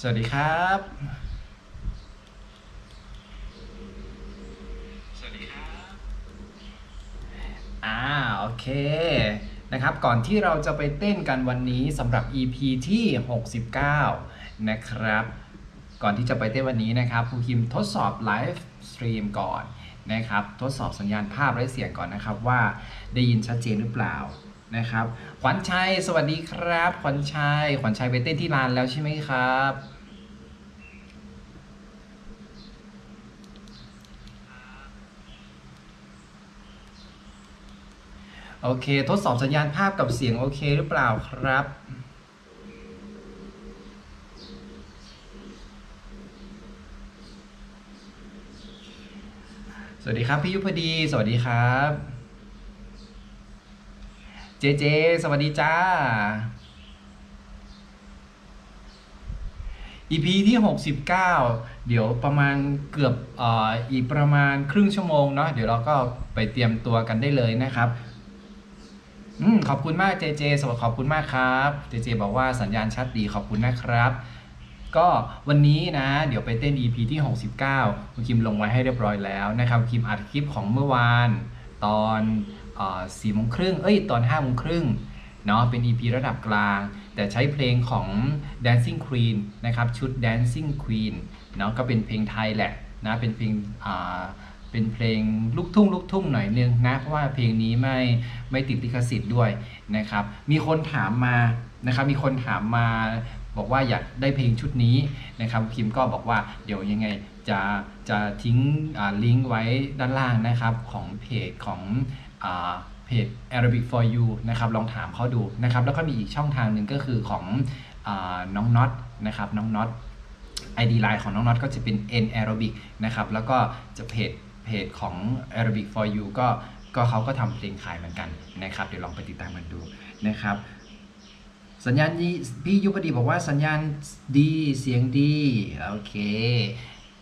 สวัสดีครับ สวัสดีครับ อ่า โอเค นะครับ ก่อนที่เราจะไปเต้นกันวันนี้สำหรับ EP ที่ 69 นะครับ ก่อนที่จะไปเต้นวันนี้นะครับครูคิมทดสอบไลฟ์สตรีมก่อนนะครับ ทดสอบสัญญาณภาพและเสียงก่อนนะครับว่าได้ยินชัดเจนหรือเปล่า นะครับ ขวัญชัย สวัสดีครับ ขวัญชัย ขวัญชัยไปเต้นที่ลานแล้วใช่ไหมครับ โอเค ทดสอบสัญญาณภาพกับเสียงโอเคหรือเปล่าครับสวัสดีครับ พี่ยุพดี สวัสดีครับ เจเจ สวัสดีจ้า EP ที่ 69 เดี๋ยวประมาณเกือบอ,อ,อีกประมาณครึ่งชั่วโมงเนาะเดี๋ยวเราก็ไปเตรียมตัวกันได้เลยนะครับอืมขอบคุณมากเจเจสวัสดีขอบคุณมากครับเจเจบอกว่าสัญญาณชัดดีขอบคุณนะครับ ก็วันนี้นะ เดี๋ยวไปเต้น EP ที่ 69 คุณคิมลงไว้ให้เรียบร้อยแล้วนะครับคิมอัดคลิปของเมื่อวานตอน สี่โมงครึ่งเอ้ยตอน5้าโมงครึ่งเนาะเป็น EP ระดับกลาง แต่ใช้เพลงของ Dancing Queen นะครับชุด Dancing Queen เนาะก็เป็นเพลงไทยแหละนะเป็นเพลงอ่าเป็นเพลงลูกทุ่งลูกทุ่งหน่อยนึงนะเพราะว่าเพลงนี้ไม่ไม่ติดลิขสิทธิ์ด้วยนะครับมีคนถามมานะครับมีคนถามมาบอกว่าอยากได้เพลงชุดนี้นะครับคิมก็บอกว่าเดี๋ยวยังไงจะจะทิ้งลิงก์ไว้ด้านล่างนะครับของเพจของ เพจ Arabic for you นะครับลองถามเขาดูนะครับแล้วก็มีอีกช่องทางหนึ่งก็คือของอน้องน็อตนะครับน้องน็อต ID Line ของน้องน็อตก็จะเป็น N Aerobic นะครับแล้วก็จะเพจเพจของ Aerobic for you ก็ก็เขาก็ทำเพลงขายเหมือนกันนะครับเดี๋ยวลองไปติดตามกันดูนะครับสัญญาณดีพี่ยุพดีบอกว่าสัญญาณดีเสียงดี โอเค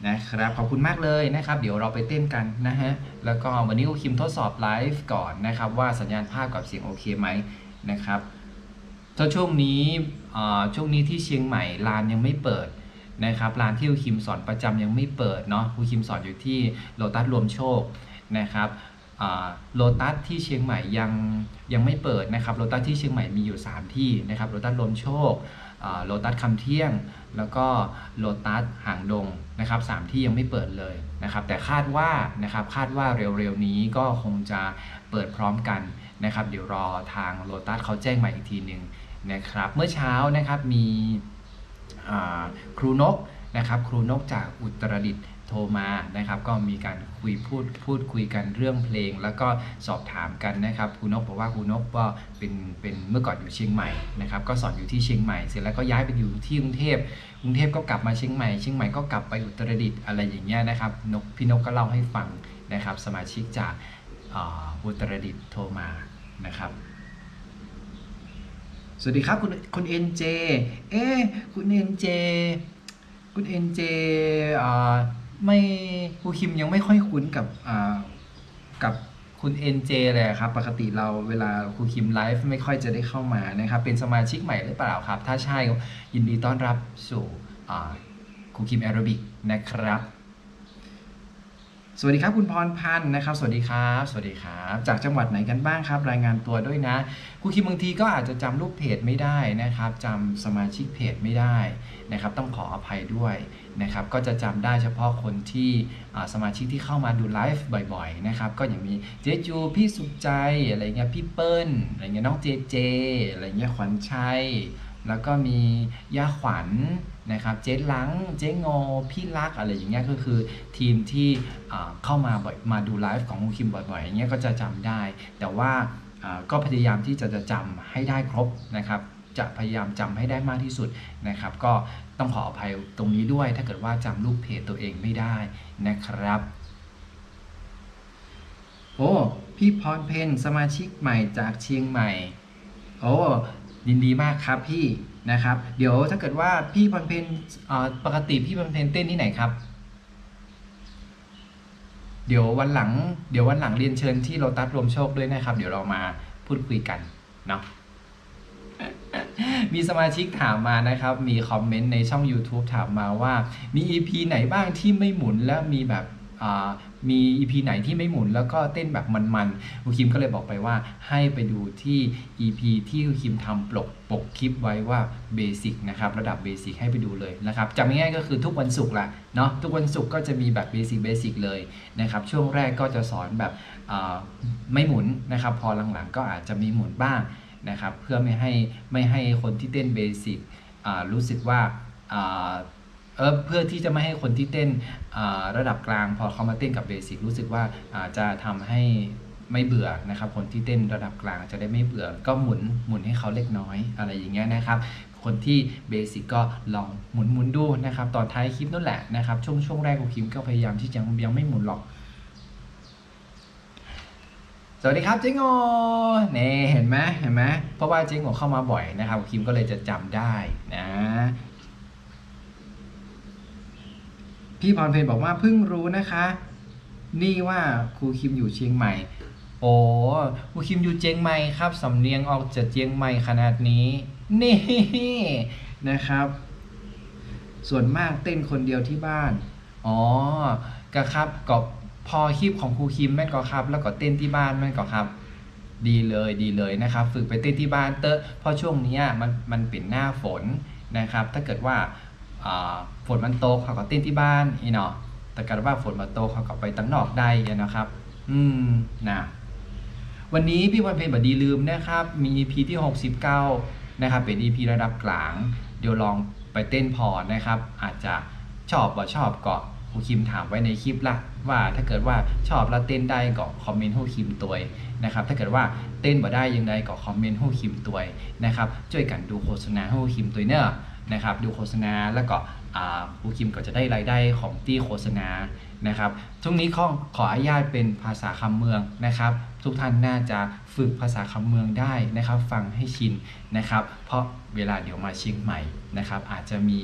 นะครับขอบคุณมากเลยนะครับ เดี๋ยวเราไปเต้นกันนะฮะแล้วก็วันนี้ครูคิมทดสอบไลฟ์ก่อนนะครับ ว่าสัญญาณภาพกับเสียงโอเคไหมนะครับถ้าช่วงนี้ช่วงนี้ที่เชียงใหม่ลานยังไม่เปิดนะครับลานที่ครูคิมสอนประจำยังไม่เปิดเนาะครูคิมสอนอยู่ที่โลตัสรวมโชคนะครับโลตัสที่เชียงใหม่ยังยังไม่เปิดนะครับโลตัสที่เชียงใหม่มีอยู่ 3 ที่นะครับโลตัสลมโชค โลตัสคำเที่ยง แล้วก็โลตัสหางดงนะครับสามที่ยังไม่เปิดเลยนะครับ แต่คาดว่านะครับคาดว่าเร็วๆนี้ก็คงจะเปิดพร้อมกันนะครับ เดี๋ยวรอทางโลตัสเขาแจ้งมาอีกทีหนึ่งนะครับ เมื่อเช้านะครับมีครูนกนะครับ ครูนกจากอุตรดิตถ์ ทรมานะครับ ก็มีการคุยพูดพูดคุยกันเรื่องเพลง แล้วก็สอบถามกันนะครับครูนกบอกว่าครูนกก็เป็นเป็นเมื่อก่อนอยู่เชียงใหม่นะครับ ก็สอนอยู่ที่เชียงใหม่ เสร็จแล้วก็ย้ายไปอยู่ที่กรุงเทพกรุงเทพก็กลับมาเชียงใหม่เชียงใหม่ก็กลับไปอุตรดิตถ์อะไรอย่างเงี้ยนะครับนกพี่นกก็เล่าให้ฟังนะครับ สมาชิกจากอุตรดิตถ์โทรมานะครับสวัสดีครับ คุณคุณเอ็นเจ เอ๊คุณเอ็นเจ คุณเอ็นเจ ไม่ครูคิมยังไม่ค่อยคุ้นกับกับคุณเอ็นเจเลยครับ ปกติเราเวลาครูคิมไลฟ์ไม่ค่อยจะได้เข้ามานะครับ เป็นสมาชิกใหม่หรือเปล่าครับ ถ้าใช่ยินดีต้อนรับสู่ครูคิมแอโรบิกนะครับ สวัสดีครับคุณพรพันธ์นะครับ สวัสดีครับ สวัสดีครับ จากจังหวัดไหนกันบ้างครับ รายงานตัวด้วยนะครูคิมบางทีก็อาจจะจำรูปเพจไม่ได้นะครับจำสมาชิกเพจไม่ได้นะครับ ต้องขออภัยด้วย นะครับก็จะจำได้เฉพาะคนที่สมาชิกที่เข้ามาดูไลฟ์บ่อยๆนะครับก็อย่างมีเจจูพี่สุขใจอะไรเงี้ยพี่เปิ้ลอะไรเงี้ยน้องเจเจอะไรเงี้ยขวัญชัยแล้วก็มีย่าขวัญนะครับเจ๊ลังเจ๊งอพี่รักอะไรอย่างเงี้ยก็คือทีมที่เข้ามาบ่อยมาดูไลฟ์ของคุณคิมบ่อยๆอย่างเงี้ยก็จะจำได้ แต่ว่าก็พยายามที่จะจะจำให้ได้ครบนะครับ จะพยายามจำให้ได้มากที่สุดนะครับ ก็ต้องขออภัยตรงนี้ด้วย ถ้าเกิดว่าจำรูปเพจตัวเองไม่ได้นะครับ โอ้พี่พรเพนสมาชิกใหม่จากเชียงใหม่ โอ้ยินดีมากครับพี่นะครับ เดี๋ยวถ้าเกิดว่าพี่พันเพนปกติพี่พันเพนเต้นที่ไหนครับเดี๋ยววันหลัง เดี๋ยววันหลังเรียนเชิญที่โลตัสรวมโชคด้วยนะครับ เดี๋ยวเรามาพูดคุยกันเนาะ มีสมาชิกถามมานะครับ มีคอมเมนต์ในช่อง YouTube ถามมาว่า มี EP ไหนบ้างที่ไม่หมุนแล้วมีแบบมี EP ไหนที่ไม่หมุนแล้วก็เต้นแบบมันๆครูคิมก็เลยบอกไปว่าให้ไปดูที่ EP ที่ครูคิมทำปกปกคลิปไว้ว่าเบสิกนะครับระดับเบสิกให้ไปดูเลยนะครับจำง่ายๆก็คือทุกวันศุกร์แหละเนาะทุกวันศุกร์ก็จะมีแบบเบสิกเบสิกเลยนะครับช่วงแรกก็จะสอนแบบไม่หมุนนะครับพอหลังๆก็อาจจะมีหมุนบ้าง นะครับ เพื่อไม่ให้ไม่ให้คนที่เต้นเบสิกรู้สึกว่าเออเพื่อที่จะไม่ให้คนที่เต้นระดับกลาง พอเขามาเต้นกับเบสิกรู้สึกว่าาจะทำให้ไม่เบื่อนะครับ คนที่เต้นระดับกลางจะได้ไม่เบื่อ ก็หมุนหมุนให้เขาเล็กน้อยอะไรอย่างเงี้ยนะครับ คนที่เบสิกก็ลองหมุนหมุนดูนะครับ ตอนท้ายคลิปนั่นแหละนะครับ ช่วงช่วงแรกของคลิปก็พยายามที่จะยังไม่หมุนหรอก สวัสดีครับเจ๊งโอเนี่เห็นไหมเห็นไหมเพราะว่าเจ๊งโอเข้ามาบ่อยนะครับคิมก็เลยจะจำได้นะ พี่พรเพนบอกว่าเพิ่งรู้นะคะ นี่ว่าครูคิมอยู่เชียงใหม่ โอ้ครูคิมอยู่เชียงใหม่ครับสำเนียงออกจากเชียงใหม่ขนาดนี้ นี่นะครับ ส่วนมากเต้นคนเดียวที่บ้าน อ๋อก็ครับก็ พอคลิปของครูคิมแม่นก็ครับ แล้วก็เต้นที่บ้านแม่นก็ครับ ดีเลยดีเลยนะครับ ฝึกไปเต้นที่บ้านเตอะเพราะช่วงนี้มันมันเป็นหน้าฝนนะครับ ถ้าเกิดว่าฝนมันตกเขาก็เต้นที่บ้านอีเนาะแต่กิดว่าฝนมันตกเขาก็ไปตั้งนอกได้นะครับ อืมนะวันนี้พี่วันเพลงบดีลืมนะครับ มี EP ที่ 69 นะครับ เป็น EP ระดับกลาง เดี๋ยวลองไปเต้นพอนะครับ อาจจะชอบบ่ชอบก็ ครูคิมถามไว้ในคลิปละว่าถ้าเกิดว่าชอบแล้วเต้นได้ก็คอมเมนต์ให้ครูคิมตัวนะครับถ้าเกิดว่าเต้นบ่ได้ยังไงก็คอมเมนต์ให้ครูคิมตัวนะครับช่วยกันดูโฆษณาให้ครูคิมตัวเนอะนะครับดูโฆษณาแล้วก็ครูคิมก็จะได้รายได้ของที่โฆษณานะครับช่วงนี้ขอขออนุญาตเป็นภาษาคำเมืองนะครับ ทุกท่านน่าจะฝึกภาษาคำเมืองได้นะครับ ฟังให้ชินนะครับ เพราะเวลาเดี๋ยวมาเชียงใหม่นะครับ อาจจะมี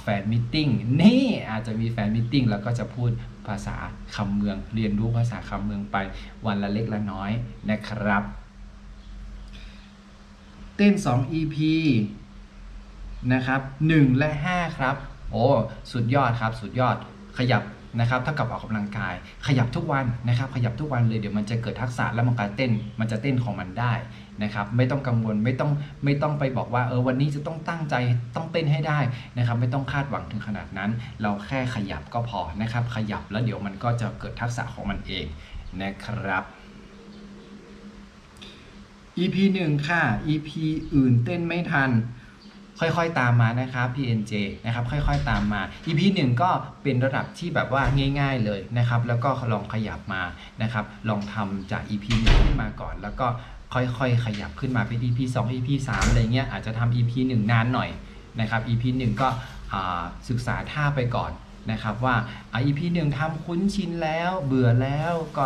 แฟนมิทติ้งนี่อาจจะมีแฟนมิทติ้งแล้วก็จะพูดภาษาคำเมือง เรียนรู้ภาษาคำเมืองไปวันละเล็กละน้อยนะครับ เต้น 2 EP นะครับ 1 และ 5 ครับ โอ้ สุดยอดครับ สุดยอดขยับ นะครับเท่ากับออกกำลังกาย ขยับทุกวันนะครับ ขยับทุกวันเลยเดี๋ยวมันจะเกิดทักษะแล้วมันการเต้น มันจะเต้นของมันได้นะครับไม่ต้องกังวลไม่ต้องไม่ต้องไปบอกว่าเออวันนี้จะต้องตั้งใจต้องเต้นให้ได้นะครับ ไม่ต้องคาดหวังถึงขนาดนั้น เราแค่ขยับก็พอนะครับ ขยับแล้วเดี๋ยวมันก็จะเกิดทักษะของมันเองนะครับ EP 1 ค่ะ EP อื่นเต้นไม่ทัน ค่อยๆตามมานะครับ PNJ นะครับค่อยๆตามมา EP 1 ก็เป็นระดับที่แบบว่าง่ายๆเลยนะครับ แล้วก็ลองขยับมานะครับ ลองทำจาก EP 1ขึ้นมาก่อน แล้วก็ค่อยๆ ขยับขึ้นมาเป็น EP 2 EP 3อะไรเงี้ยอาจจะทำ EP 1 นานหน่อยนะครับ EP 1 ก็ศึกษาท่าไปก่อนนะครับว่าอ่า EP 1ทำคุ้นชินแล้วเบื่อแล้วก็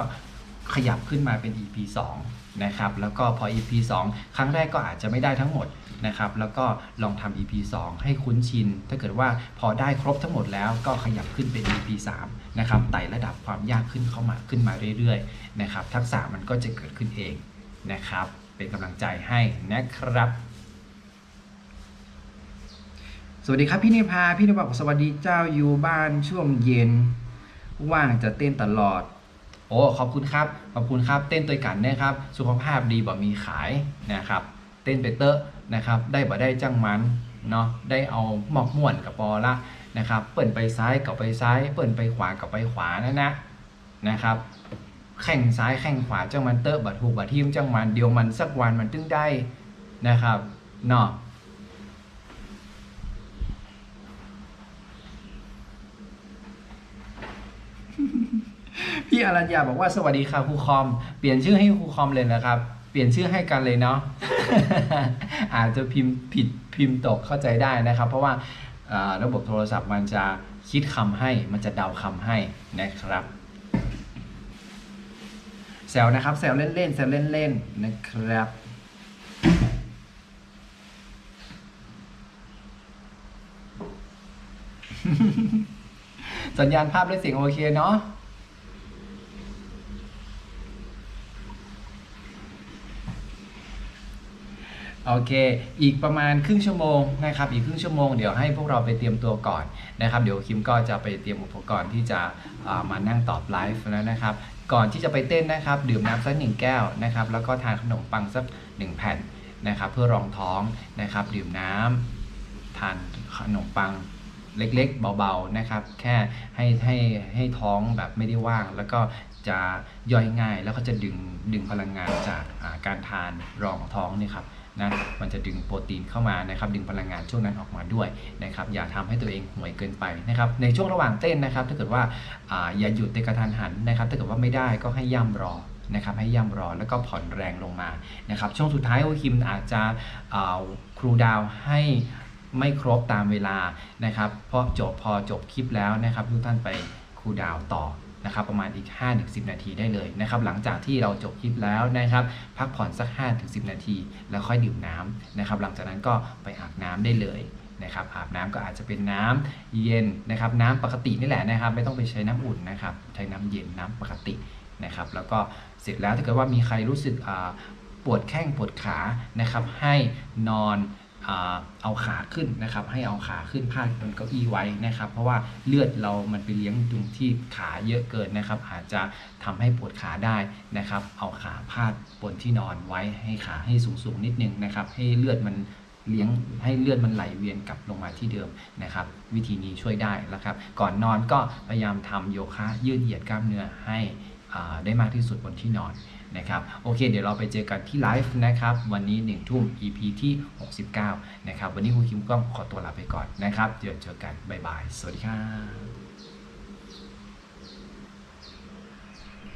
ขยับขึ้นมาเป็น EP 2นะครับแล้วก็พอ EP 2 ครั้งแรกก็อาจจะไม่ได้ทั้งหมด นะครับแล้วก็ลองทำ EP 2 ให้คุ้นชิน ถ้าเกิดว่าพอได้ครบทั้งหมดแล้วก็ขยับขึ้นเป็น EP 3นะครับไต่ระดับความยากขึ้นเข้ามาขึ้นมาเรื่อยๆนะครับทักษะมันก็จะเกิดขึ้นเองนะครับ เป็นกำลังใจให้นะครับ สวัสดีครับพี่นิพาพี่นิพาบอกสวัสดีเจ้าอยู่บ้านช่วงเย็น ว่างจะเต้นตลอดโอ้ขอบคุณครับ ขอบคุณครับ เต้นตัวกันนะครับ สุขภาพดีบ่มีขายนะครับ เต้นไปเตอะนะครับ ได้บ่ได้จังมันเนาะได้เอาหมอกม่วนกับปอละนะครับ เปิ่นไปซ้ายกับไปซ้าย เปิ่นไปขวากับไปขวานะนะนะครับ แข่งซ้ายแข่งขวาจังมันเตอะบัดถูกบัดทีมจังมันเดียวมันสักวันมันตึงได้นะครับเนาะพี่อรัญญาบอกว่าสวัสดีค่ะครูคอม เปลี่ยนชื่อให้ครูคอมเลยนะครับ เปลี่ยนชื่อให้กันเลยเนาะ อาจจะพิมพ์ผิดพิมพ์ตกเข้าใจได้นะครับ เพราะว่าระบบโทรศัพท์มันจะคิดคำให้ มันจะเดาคำให้นะครับแซวนะครับแซวเล่นๆแซวเล่นๆนะครับ สัญญาณภาพและเสียงโอเคเนาะ อ โอเค อีกประมาณครึ่งชั่วโมงนะครับอีกครึ่งชั่วโมงเดี๋ยวให้พวกเราไปเตรียมตัวก่อนนะครับเดี๋ยวคิมก็จะไปเตรียมอุปกรณ์ที่จะามานั่งตอบไลฟ์แล้วนะครับก่อนที่จะไปเต้นนะครับดื่มน้ำสักหนึ่งแก้วนะครับแล้วก็ทานขนมปังสักหนึ่งแผ่นนะครับเพื่อรองท้องนะครับดื่มน้ำทานขนมปังเล็กๆ เบาๆนะครับ แค่ให้ให้ให้ท้องแบบไม่ได้ว่าง แล้วก็จะย่อยง่ายแล้วก็จะดึงดึงพลังงานจากาการทานรองท้องนี่ครับ นะมันจะดึงโปรตีนเข้ามานะครับดึงพลังงานช่วงนั้นออกมาด้วยนะครับอย่าทำให้ตัวเองห่วยเกินไปนะครับในช่วงระหว่างเต้นนะครับ ถ้าเกิดว่าออย่าหยุดในกระทันหันนะครับ ถ้าเกิดว่าไม่ได้ก็ให้ย่ำรอนะครับให้ย่ำรอแล้วก็ผ่อนแรงลงมานะครับช่วงสุดท้ายโอคิมอาจจะอ่าครูดาวให้ไม่ครบตามเวลานะครับเพราะจบพอจบคลิปแล้วนะครับทุกท่านไปครูดาวต่อ นะครับประมาณอีก 5-10 นาทีได้เลยนะครับหลังจากที่เราจบคลิปแล้วนะครับพักผ่อนสัก 5-10 นาที แล้วค่อยดื่มน้ำนะครับหลังจากนั้นก็ไปอาบน้ำได้เลยนะครับอาบน้ำก็อาจจะเป็นน้ำเย็นนะครับน้ำปกตินี่แหละนะครับ ไม่ต้องไปใช้น้ำอุ่นนะครับใช้น้ำเย็นน้ำปกตินะครับแล้วก็เสร็จแล้วถ้าเกิดว่ามีใครรู้สึกปวดแข้งปวดขานะครับให้นอน เอาขาขึ้นนะครับ ให้เอาขาขึ้นพาดบนเก้าอี้ไว้นะครับ เพราะว่าเลือดเรามันไปเลี้ยงตรงที่ขาเยอะเกินนะครับ อาจจะทำให้ปวดขาได้นะครับ เอาขาพาดบนที่นอนไว้ให้ขาให้สูงๆนิดนึงนะครับ ให้เลือดมันเลี้ยงให้เลือดมันไหลเวียนกลับลงมาที่เดิมนะครับ วิธีนี้ช่วยได้นะครับ ก่อนนอนก็พยายามทำโยคะยืดเหยียดกล้ามเนื้อให้ได้มากที่สุดบนที่นอน นะครับโอเค เดี๋ยวเราไปเจอกันที่ไลฟ์นะครับวันนี้1ทุ่ม EP ที่ 69 นะครับวันนี้ครูคิมก้องขอตัวลาไปก่อนนะครับเดี๋ยวเจอกันบ๊ายบาย สวัสดีครับ